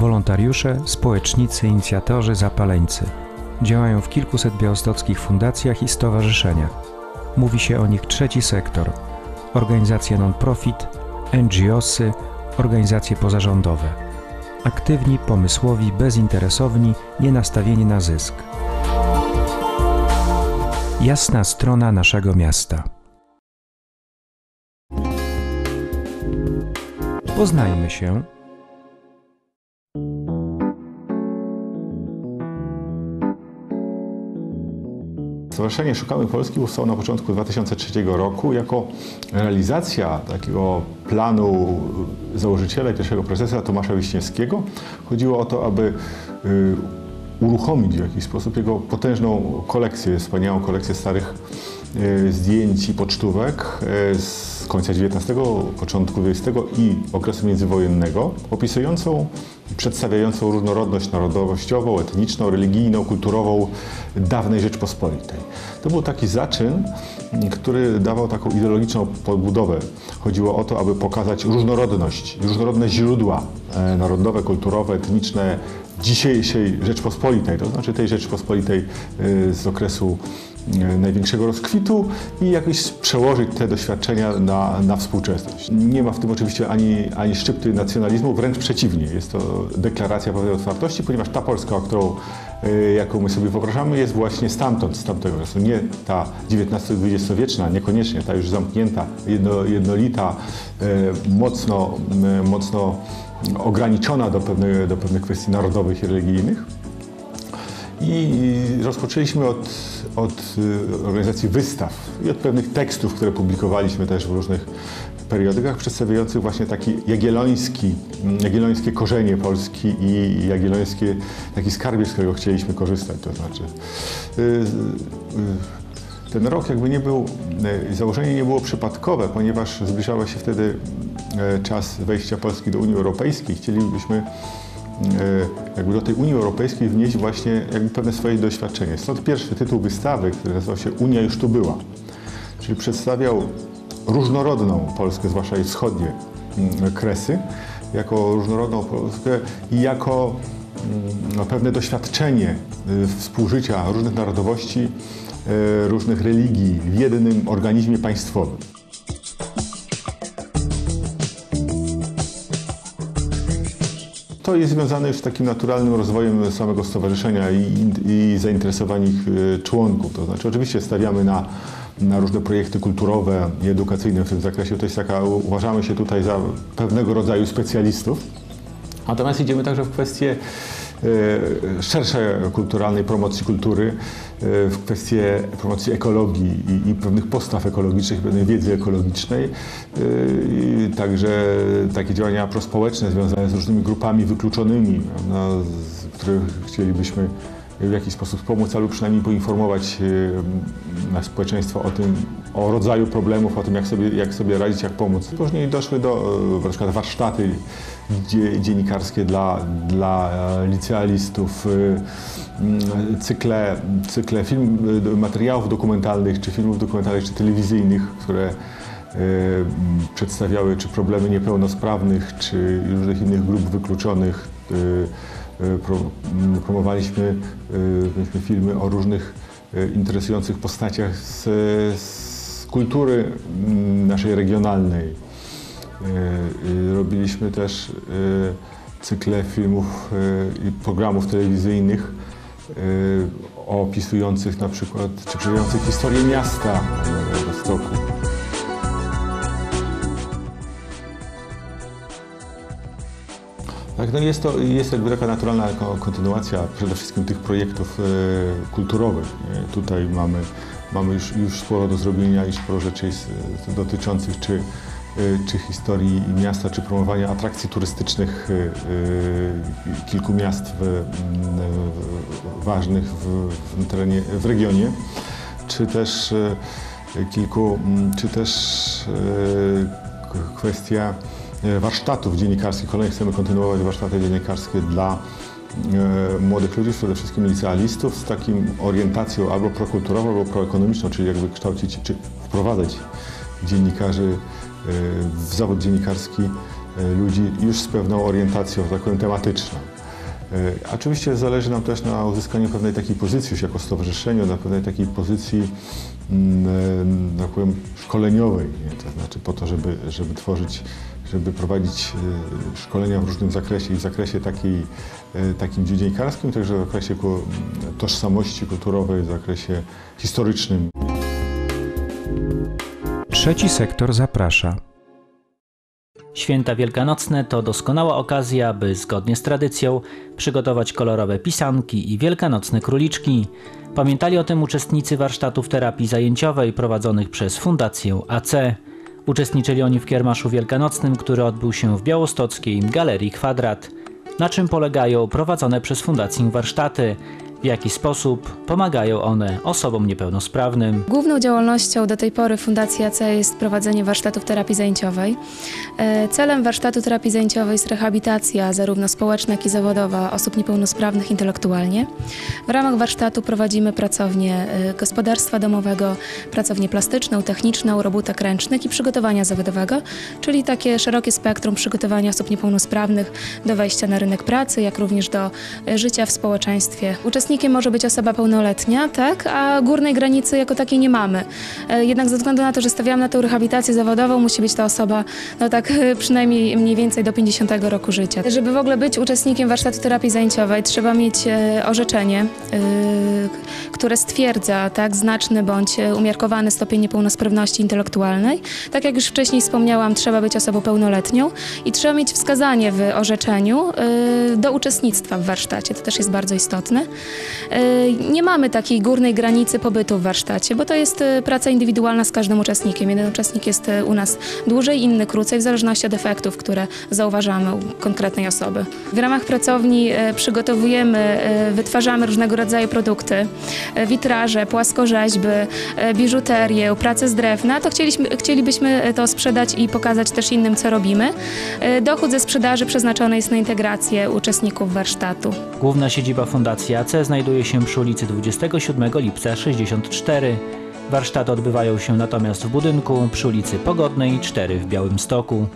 Wolontariusze, społecznicy, inicjatorzy, zapaleńcy. Działają w kilkuset białostockich fundacjach i stowarzyszeniach. Mówi się o nich trzeci sektor. Organizacje non-profit, NGOsy, organizacje pozarządowe. Aktywni, pomysłowi, bezinteresowni, nie nastawieni na zysk. Jasna strona naszego miasta. Poznajmy się. Stowarzyszenie Szukamy Polski powstało na początku 2003 roku jako realizacja takiego planu założyciela i pierwszego prezesa Tomasza Wiśniewskiego. Chodziło o to, aby y, uruchomić w jakiś sposób jego potężną kolekcję, wspaniałą kolekcję starych y, zdjęć i pocztówek y, z końca XIX, początku XX i okresu międzywojennego, opisującą przedstawiającą różnorodność narodowościową, etniczną, religijną, kulturową dawnej Rzeczpospolitej. To był taki zaczyn, który dawał taką ideologiczną podbudowę. Chodziło o to, aby pokazać różnorodność, różnorodne źródła e, narodowe, kulturowe, etniczne dzisiejszej Rzeczpospolitej, to znaczy tej Rzeczpospolitej e, z okresu e, największego rozkwitu i jakoś przełożyć te doświadczenia na, na współczesność. Nie ma w tym oczywiście ani, ani szczypty nacjonalizmu, wręcz przeciwnie. Jest to deklaracja pewnej otwartości, ponieważ ta Polska, o którą, jaką my sobie wyobrażamy, jest właśnie stamtąd, z tamtego czasu. Nie ta XIX-XX wieczna, niekoniecznie ta już zamknięta, jedno, jednolita, mocno, mocno ograniczona do pewnych, do pewnych kwestii narodowych i religijnych. I rozpoczęliśmy od, od organizacji wystaw i od pewnych tekstów, które publikowaliśmy też w różnych periodykach przedstawiających właśnie taki jagielloński, jagiellońskie korzenie Polski i jagiellońskie, taki skarbiec, z którego chcieliśmy korzystać. To znaczy, ten rok jakby nie był, założenie nie było przypadkowe, ponieważ zbliżała się wtedy czas wejścia Polski do Unii Europejskiej. Chcielibyśmy jakby do tej Unii Europejskiej wnieść właśnie jakby pewne swoje doświadczenie. Stąd pierwszy tytuł wystawy, który nazywał się Unia już tu była. Czyli przedstawiał różnorodną Polskę, zwłaszcza jej wschodnie kresy, jako różnorodną Polskę i jako no, pewne doświadczenie współżycia różnych narodowości, różnych religii w jednym organizmie państwowym. To jest związane z takim naturalnym rozwojem samego stowarzyszenia i, i zainteresowań ich członków. To znaczy oczywiście stawiamy na, na różne projekty kulturowe i edukacyjne w tym zakresie. To jest taka, uważamy się tutaj za pewnego rodzaju specjalistów. Natomiast idziemy także w kwestie szerszej kulturalnej promocji kultury, w kwestie promocji ekologii i, i, pewnych postaw ekologicznych, pewnej wiedzy ekologicznej. I także takie działania prospołeczne związane z różnymi grupami wykluczonymi, no, których chcielibyśmy w jakiś sposób pomóc, albo przynajmniej poinformować na społeczeństwo o tym, o rodzaju problemów, o tym, jak sobie, jak sobie radzić, jak pomóc. Później doszły do na przykład warsztaty dziennikarskie dla, dla licealistów, cykle, cykle film, materiałów dokumentalnych, czy filmów dokumentalnych, czy telewizyjnych, które przedstawiały czy problemy niepełnosprawnych, czy różnych innych grup wykluczonych. Promowaliśmy filmy o różnych interesujących postaciach z, z kultury naszej regionalnej. Robiliśmy też cykle filmów i programów telewizyjnych opisujących na przykład, czy przewijających historię miasta Rostoku. Tak, no jest to jest jakby taka naturalna kontynuacja przede wszystkim tych projektów e, kulturowych. E, tutaj mamy, mamy już, już sporo do zrobienia i sporo rzeczy jest, e, dotyczących czy, czy historii miasta, czy promowania atrakcji turystycznych kilku miast w, ważnych w, w, terenie, w regionie, czy też kilku, czy też kwestia warsztatów dziennikarskich. Kolejnie chcemy kontynuować warsztaty dziennikarskie dla młodych ludzi, przede wszystkim licealistów, z takim orientacją albo prokulturową, albo proekonomiczną, czyli jakby kształcić czy wprowadzać dziennikarzy w zawód dziennikarski e, ludzi już z pewną orientacją, tak powiem, tematyczną. E, Oczywiście zależy nam też na uzyskaniu pewnej takiej pozycji już jako stowarzyszeniu, na pewnej takiej pozycji, e, tak powiem, szkoleniowej, nie? to znaczy po to, żeby, żeby tworzyć, żeby prowadzić e, szkolenia w różnym zakresie i w zakresie takiej, e, takim dziennikarskim, także w zakresie tożsamości kulturowej, w zakresie historycznym. Trzeci sektor zaprasza. Święta wielkanocne to doskonała okazja, by zgodnie z tradycją przygotować kolorowe pisanki i wielkanocne króliczki. Pamiętali o tym uczestnicy warsztatów terapii zajęciowej prowadzonych przez Fundację AC. Uczestniczyli oni w kiermaszu wielkanocnym, który odbył się w białostockiej Galerii Kwadrat. Na czym polegają prowadzone przez Fundację warsztaty? W jaki sposób pomagają one osobom niepełnosprawnym? Główną działalnością do tej pory Fundacji AC jest prowadzenie warsztatów terapii zajęciowej. E, Celem warsztatu terapii zajęciowej jest rehabilitacja zarówno społeczna, jak i zawodowa osób niepełnosprawnych intelektualnie. W ramach warsztatu prowadzimy pracownię e, gospodarstwa domowego, pracownię plastyczną, techniczną, robótek ręcznych i przygotowania zawodowego, czyli takie szerokie spektrum przygotowania osób niepełnosprawnych do wejścia na rynek pracy, jak również do e, życia w społeczeństwie. Może być osoba pełnoletnia, tak, a górnej granicy jako takiej nie mamy. E, Jednak ze względu na to, że stawiamy na tę rehabilitację zawodową, musi być to osoba, no tak e, przynajmniej mniej więcej do 50 roku życia. Żeby w ogóle być uczestnikiem warsztatu terapii zajęciowej, trzeba mieć e, orzeczenie, które stwierdza tak znaczny bądź umiarkowany stopień niepełnosprawności intelektualnej. Tak jak już wcześniej wspomniałam, trzeba być osobą pełnoletnią i trzeba mieć wskazanie w orzeczeniu do uczestnictwa w warsztacie. To też jest bardzo istotne. E, Nie mamy takiej górnej granicy pobytu w warsztacie, bo to jest e, praca indywidualna z każdym uczestnikiem. Jeden uczestnik jest e, u nas dłużej, inny krócej, w zależności od efektów, które zauważamy u konkretnej osoby. W ramach pracowni przygotowujemy, wytwarzamy różnego rodzaju produkty, witraże, płaskorzeźby, biżuterię, pracę z drewna. To chcieliśmy, chcielibyśmy to sprzedać i pokazać też innym, co robimy. Dochód ze sprzedaży przeznaczony jest na integrację uczestników warsztatu. Główna siedziba Fundacji AC znajduje się przy ulicy 27 lipca 64. Warsztaty odbywają się natomiast w budynku przy ulicy Pogodnej 4 w Białymstoku.